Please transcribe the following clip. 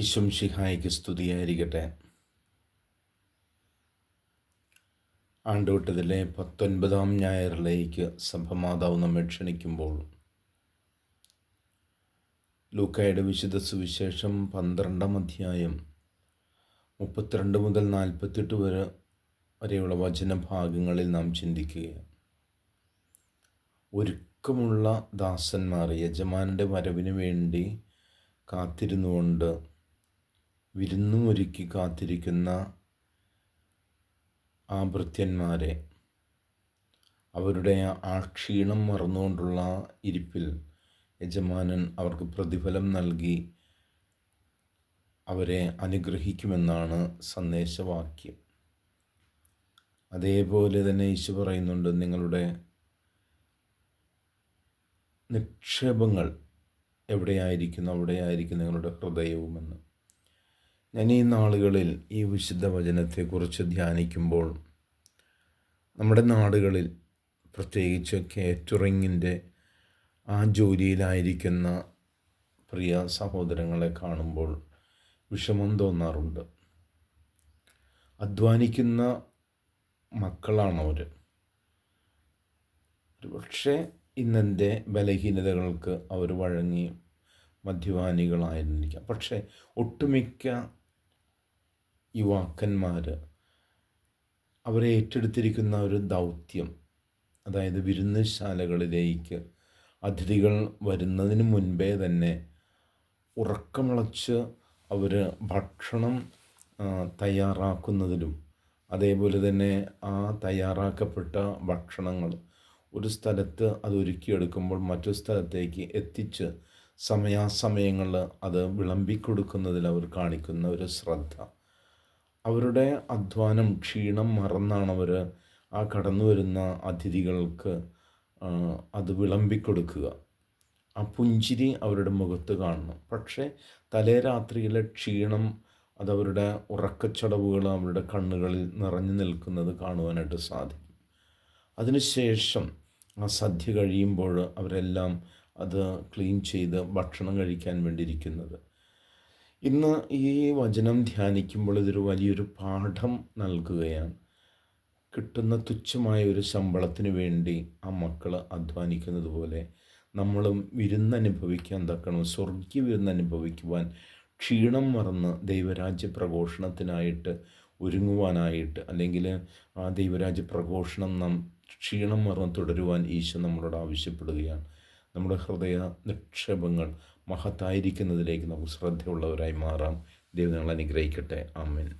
ഈശ്വം ഷിഹായിക്ക് സ്തുതിയായിരിക്കട്ടെ. ആണ്ടുവിട്ടതിലെ പത്തൊൻപതാം ഞായറിലേക്ക് സഭമാതാവ് നമ്മെ ക്ഷണിക്കുമ്പോൾ ലൂക്കായുടെ വിശുദ്ധ സുവിശേഷം പന്ത്രണ്ടാം അധ്യായം മുപ്പത്തിരണ്ട് മുതൽ നാൽപ്പത്തെട്ട് വരെ വരെയുള്ള വചനഭാഗങ്ങളിൽ നാം ചിന്തിക്കുകയാണ്. ഒരുക്കമുള്ള ദാസന്മാർ യജമാനന്റെ വരവിന് വേണ്ടി കാത്തിരുന്നുകൊണ്ട് വിരുന്നുമൊരുക്കി കാത്തിരിക്കുന്ന ആ ഭൃത്യന്മാരെ അവരുടെ ആ ക്ഷീണം മറന്നുകൊണ്ടുള്ള ഇരിപ്പിൽ യജമാനൻ അവർക്ക് പ്രതിഫലം നൽകി അവരെ അനുഗ്രഹിക്കുമെന്നാണ് സന്ദേശവാക്യം. അതേപോലെ തന്നെ ഈശോ പറയുന്നുണ്ട് നിങ്ങളുടെ നിക്ഷേപങ്ങൾ എവിടെയായിരിക്കുന്നു? അവിടെയായിരിക്കും നിങ്ങളുടെ ഹൃദയവുമെന്ന്. ഞാൻ ഈ നാളുകളിൽ ഈ വിശുദ്ധ വചനത്തെക്കുറിച്ച് ധ്യാനിക്കുമ്പോൾ നമ്മുടെ നാടുകളിൽ പ്രത്യേകിച്ച് കേറ്ററിങ്ങിന്റെ ആ ജോലിയിലായിരിക്കുന്ന പ്രിയ സഹോദരങ്ങളെ കാണുമ്പോൾ വിഷമം തോന്നാറുണ്ട്. അധ്വാനിക്കുന്ന മക്കളാണവർ പക്ഷേ ഇന്നെന്റെ ബലഹീനതകൾക്ക് അവർ വഴങ്ങി മദ്യപാനികളായിരുന്നിരിക്കാം പക്ഷേ ഒട്ടുമിക്ക യുവാക്കന്മാർ അവരെ ഏറ്റെടുത്തിരിക്കുന്ന ഒരു ദൗത്യം അതായത് വിരുന്നശാലകളിലേക്ക് അതിഥികൾ വരുന്നതിന് മുൻപേ തന്നെ ഉറക്കമുളച്ച് അവർ ഭക്ഷണം തയ്യാറാക്കുന്നതിലും അതേപോലെ തന്നെ ആ തയ്യാറാക്കപ്പെട്ട ഭക്ഷണങ്ങൾ ഒരു സ്ഥലത്ത് അത് ഒരുക്കിയെടുക്കുമ്പോൾ മറ്റു സ്ഥലത്തേക്ക് എത്തിച്ച് സമയാസമയങ്ങളിൽ അത് വിളമ്പിക്കൊടുക്കുന്നതിൽ അവർ കാണിക്കുന്ന ഒരു ശ്രദ്ധ. അവരുടെ അധ്വാനം ക്ഷീണം മറന്നാണ് അവർ ആ കടന്നു വരുന്ന അതിഥികൾക്ക് അത് വിളമ്പിക്കൊടുക്കുക. ആ പുഞ്ചിരി അവരുടെ മുഖത്ത് കാണണം. പക്ഷേ തലേ രാത്രിയിലെ ക്ഷീണം അതവരുടെ ഉറക്കച്ചടവുകൾ അവരുടെ കണ്ണുകളിൽ നിറഞ്ഞു നിൽക്കുന്നത് കാണുവാനായിട്ട് സാധിക്കും. അതിനുശേഷം ആ സദ്യ കഴിയുമ്പോൾ അവരെല്ലാം അത് ക്ലീൻ ചെയ്ത് ഭക്ഷണം കഴിക്കാൻ വേണ്ടിയിരിക്കുന്നത്. ഇന്ന് ഈ വചനം ധ്യാനിക്കുമ്പോൾ ഇതൊരു വലിയൊരു പാഠം നൽകുകയാണ്. കിട്ടുന്ന തുച്ഛമായ ഒരു ശമ്പളത്തിന് വേണ്ടി ആ മക്കൾ അധ്വാനിക്കുന്നത് പോലെ നമ്മളും വിരുന്നനുഭവിക്കാൻ തക്കണം? സ്വർഗീയ വിരുന്നനുഭവിക്കുവാൻ ക്ഷീണം മറന്ന് ദൈവരാജ്യ പ്രഘോഷണത്തിനായിട്ട് ഒരുങ്ങുവാനായിട്ട് അല്ലെങ്കിൽ ആ ദൈവരാജ്യ പ്രഘോഷണം നാം ക്ഷീണം മറന്ന് തുടരുവാൻ ഈശോ നമ്മളോട് ആവശ്യപ്പെടുകയാണ്. നമ്മുടെ ഹൃദയ നിക്ഷേപങ്ങൾ മഹത്തായിരിക്കുന്നതിലേക്ക് നമുക്ക് ശ്രദ്ധയുള്ളവരായി മാറാം. ദൈവം ഞങ്ങൾ അനുഗ്രഹിക്കട്ടെ. ആമേൻ.